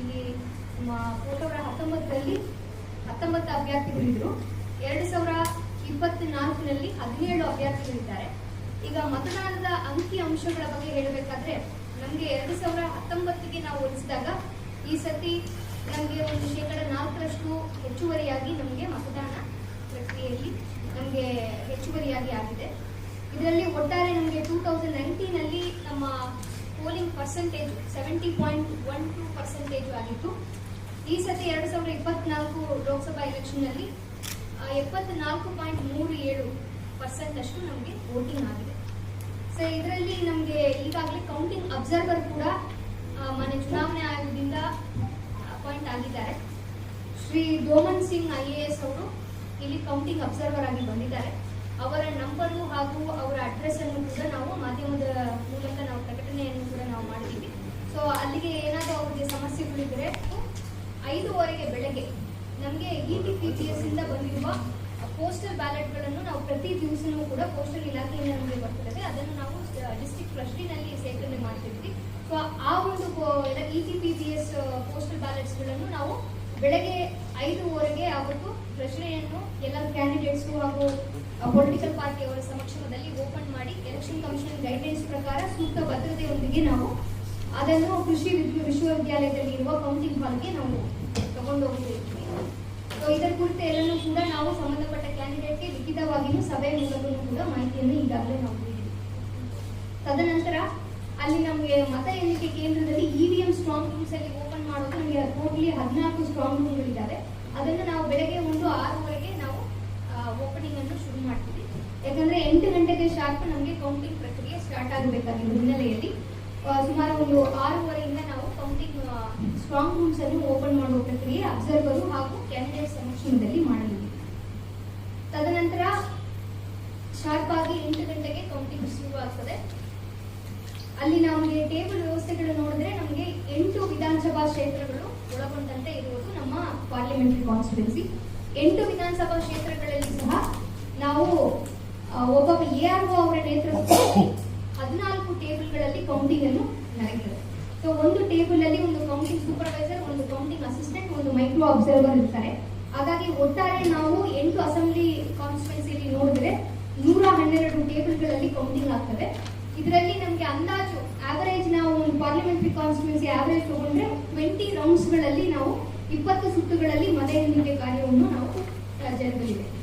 ಇಲ್ಲಿ ಫೋಟೋಗಳ ಹತ್ತೊಂಬತ್ತರಲ್ಲಿ ಹತ್ತೊಂಬತ್ತು ಅಭ್ಯರ್ಥಿಗಳಿದ್ರು. ಎರಡು ಸಾವಿರ ಇಪ್ಪತ್ನಾಲ್ಕರಲ್ಲಿ ಹದಿನೇಳು ಅಭ್ಯರ್ಥಿಗಳಿದ್ದಾರೆ. ಈಗ ಮತದಾನದ ಅಂಕಿ ಅಂಶಗಳ ಬಗ್ಗೆ ಹೇಳಬೇಕಾದ್ರೆ, ನಮಗೆ ಎರಡು ಸಾವಿರ ಹತ್ತೊಂಬತ್ತಿಗೆ ನಾವು ಹೋಲಿಸಿದಾಗ ಈ ಸತಿ ನಮಗೆ ಒಂದು ಶೇಕಡ ನಾಲ್ಕರಷ್ಟು ಹೆಚ್ಚುವರಿಯಾಗಿ ನಮಗೆ ಮತದಾನ ಪ್ರಕ್ರಿಯೆಯಲ್ಲಿ ನಮಗೆ ಹೆಚ್ಚುವರಿಯಾಗಿ ಆಗಿದೆ. ಇದರಲ್ಲಿ ಒಟ್ಟಾರೆ ನಮಗೆ ಟೂ ತೌಸಂಡ್ ನೈನ್ಟೀನಲ್ಲಿ ನಮ್ಮ polling percentage seventy point one two percentage ಆಗಿತ್ತು. ಈ ಸತಿ ಎರಡು ಸಾವಿರದ ಇಪ್ಪತ್ನಾಲ್ಕು ಲೋಕಸಭಾ ಎಲೆಕ್ಷನ್ನಲ್ಲಿ ಎಪ್ಪತ್ನಾಲ್ಕು ಪಾಯಿಂಟ್ ಮೂರು ಏಳು ಪರ್ಸೆಂಟ್ ಅಷ್ಟು ನಮಗೆ ವೋಟಿಂಗ್ ಆಗಿದೆ. ಸೊ ಇದರಲ್ಲಿ ನಮಗೆ ಈಗಾಗಲೇ ಕೌಂಟಿಂಗ್ ಅಬ್ಸರ್ವರ್ ಕೂಡ ಮನೆ ಚುನಾವಣೆ ಆಯೋಗದಿಂದ ಅಪಾಯಿಂಟ್ ಆಗಿದ್ದಾರೆ. Shri Doman Singh I A S ಅವರು ಇಲ್ಲಿ ಕೌಂಟಿಂಗ್ ಅಬ್ಸರ್ವರ್ ಆಗಿ ಬಂದಿದ್ದಾರೆ. ಅವರ ನಂಬರು ಹಾಗೂ ಅವರ ಅಡ್ರೆಸ್ ಅನ್ನು ಕೂಡ ನಾವು ಮಾಧ್ಯಮದ ಮೂಲಕ ನಾವು ಪ್ರಕಟಣೆಯನ್ನು ಕೂಡ ನಾವು ಮಾಡಿದ್ದೀವಿ ಸೊ ಅಲ್ಲಿಗೆ ಏನಾದರೂ ಅವ್ರಿಗೆ ಸಮಸ್ಯೆಗಳಿದ್ರೆ ಐದೂವರೆಗೆ ಬೆಳಗ್ಗೆ ನಮಗೆ E T P G S ಇಂದ ಬಂದಿರುವ ಪೋಸ್ಟಲ್ ಬ್ಯಾಲೆಟ್ಗಳನ್ನು ನಾವು ಪ್ರತಿ ದಿವಸನೂ ಕೂಡ ಪೋಸ್ಟಲ್ ಇಲಾಖೆಯಿಂದ ನಮಗೆ ಬರ್ತದೆ. ಅದನ್ನು ನಾವು ಡಿಸ್ಟ್ರಿಕ್ಟ್ ಟ್ರಸ್ಟಿನಲ್ಲಿ ಸೇರ್ಪಡೆ ಮಾಡ್ತಿದ್ವಿ. ಸೊ ಆ ಒಂದು E T P G S postal ಬ್ಯಾಲೆಟ್ಸ್ಗಳನ್ನು ನಾವು ಬೆಳಗ್ಗೆ ಐದೂವರೆಗೆ ಅವತ್ತು ಪ್ರಶ್ನೆಯನ್ನು ಎಲ್ಲ ಕ್ಯಾಂಡಿಡೇಟ್ಸು ಹಾಗೂ ಪೊಲಿಟಿಕಲ್ ಪಾರ್ಟಿಯವರ ಸಮಕ್ಷಮದಲ್ಲಿ ಓಪನ್ ಮಾಡಿ ಎಲೆಕ್ಷನ್ ಕಮಿಷನ್ ಗೈಡ್ಲೈನ್ಸ್ ಪ್ರಕಾರ ಸೂಕ್ತ ಭದ್ರತೆಯೊಂದಿಗೆ ನಾವು ಅದನ್ನು ಕೃಷಿ ವಿಶ್ವ- ವಿಶ್ವವಿದ್ಯಾಲಯದಲ್ಲಿ ಇರುವ ಕೌಂಟಿಂಗ್ ಹಾಲ್ಗೆ ನಾವು ತಗೊಂಡು ಹೋಗ್ತಿದ್ವಿ ಸೊ ಇದರ ಕುರಿತು ಎಲ್ಲನೂ ಕೂಡ ನಾವು ಸಂಬಂಧಪಟ್ಟ ಕ್ಯಾಂಡಿಡೇಟ್ಗೆ ಲಿಖಿತವಾಗಿಯೂ ಸಭೆ ಮೂಲಕವೂ ಕೂಡ ಮಾಹಿತಿಯನ್ನು ಈಗಾಗಲೇ ನಾವು ನೀಡಿದ್ದೀವಿ ತದನಂತರ ಅಲ್ಲಿ ನಮಗೆ ಮತ ಎಣಿಕೆ ಕೇಂದ್ರದಲ್ಲಿ ಇವಿಎಂ ಸ್ಟ್ರಾಂಗ್ ರೂಮ್ಸ್ ಅಲ್ಲಿ ಓಪನ್ ಮಾಡೋದು ನಮಗೆ ಟೋಟಲಿ ಹದಿನಾಲ್ಕು ಸ್ಟ್ರಾಂಗ್ ರೂಮ್ಗಳಿದ್ದಾವೆ ಅದನ್ನು ನಾವು ಬೆಳಗ್ಗೆ ಒಂದು ಆರೂವರೆಗೆ ನಾವು ಓಪನಿಂಗ್ ಅನ್ನು ಶುರು ಮಾಡ್ತೀವಿ. ಯಾಕಂದ್ರೆ ಎಂಟು ಗಂಟೆಗೆ ಶಾರ್ಪ್ ನಮಗೆ ಕೌಂಟಿಂಗ್ ಪ್ರಕ್ರಿಯೆ ಸ್ಟಾರ್ಟ್ ಆಗಬೇಕಾಗಿರೋ ಹಿನ್ನೆಲೆಯಲ್ಲಿ. ಸುಮಾರು ಒಂದು ಆರೂವರೆಯಿಂದ ನಾವು ಕೌಂಟಿಂಗ್ ಸ್ಟ್ರಾಂಗ್ ರೂಮ್ಸ್ ಅನ್ನು ಓಪನ್ ಮಾಡುವ ಪ್ರಕ್ರಿಯೆ ಅಬ್ಸರ್ವರು ಹಾಗೂ ಕ್ಯಾಂಡಿಡೇಟ್ ಸಮಕ್ಷಮದಲ್ಲಿ ಮಾಡಲಿದೆ ತದನಂತರ ಶಾರ್ಪ್ ಆಗಿ ಎಂಟು ಗಂಟೆಗೆ ಕೌಂಟಿಂಗ್ ಶುರು ಆಗ್ತದೆ ಅಲ್ಲಿ ನಮಗೆ ಟೇಬಲ್ ವ್ಯವಸ್ಥೆಗಳು ನೋಡಿದ್ರೆ ನಮಗೆ ಎಂಟು ವಿಧಾನಸಭಾ ಕ್ಷೇತ್ರಗಳು ಒಳಗೊಂಡಂತೆ ಇರುವುದು ನಮ್ಮ ಪಾರ್ಲಿಮೆಂಟರಿ ಕಾನ್ಸ್ಟಿಟ್ಯೂನ್ಸಿ ಎಂಟು ವಿಧಾನಸಭಾ ಕ್ಷೇತ್ರಗಳಲ್ಲಿ ಸಹ ನಾವು ಒಬ್ಬ ಎ ಆರ್ ಒ ಅವರ ನೇತೃತ್ವದಲ್ಲಿ ಹದಿನಾಲ್ಕು ಟೇಬಲ್ಗಳಲ್ಲಿ ಕೌಂಟಿಂಗ್ ಅನ್ನು ನಡೆಯುತ್ತದೆ ಸೊ ಒಂದು ಟೇಬಲ್ ಅಲ್ಲಿ ಒಂದು ಕೌಂಟಿಂಗ್ ಸೂಪರ್ವೈಸರ್ ಒಂದು ಕೌಂಟಿಂಗ್ ಅಸಿಸ್ಟೆಂಟ್ ಒಂದು ಮೈಕ್ರೋ ಅಬ್ಸರ್ವರ್ ಇರ್ತಾರೆ. ಹಾಗಾಗಿ ಒಟ್ಟಾರೆ ನಾವು ಎಂಟು ಅಸೆಂಬ್ಲಿ ಕಾನ್ಸ್ಟಿಟ್ಯೂನ್ಸಿಯಲ್ಲಿ ನೋಡಿದ್ರೆ ನೂರ ಹನ್ನೆರಡು ಟೇಬಲ್ಗಳಲ್ಲಿ ಕೌಂಟಿಂಗ್ ಆಗ್ತದೆ. ಇದರಲ್ಲಿ ನಮಗೆ ಅಂದಾಜು ಆವರೇಜ್ ನಾವು ಒಂದು ಪಾರ್ಲಿಮೆಂಟರಿ ಕಾನ್ಸ್ಟಿಟ್ಯೂನ್ಸಿ ಆವರೇಜ್ ತಗೊಂಡ್ರೆ ಟ್ವೆಂಟಿ ರೌಂಡ್ಸ್ಗಳಲ್ಲಿ ನಾವು ಇಪ್ಪತ್ತು ಸುತ್ತುಗಳಲ್ಲಿ ಮನೆ ಕಾರ್ಯವನ್ನು ನಾವು ರಾಜ್ಯದಲ್ಲಿದೆ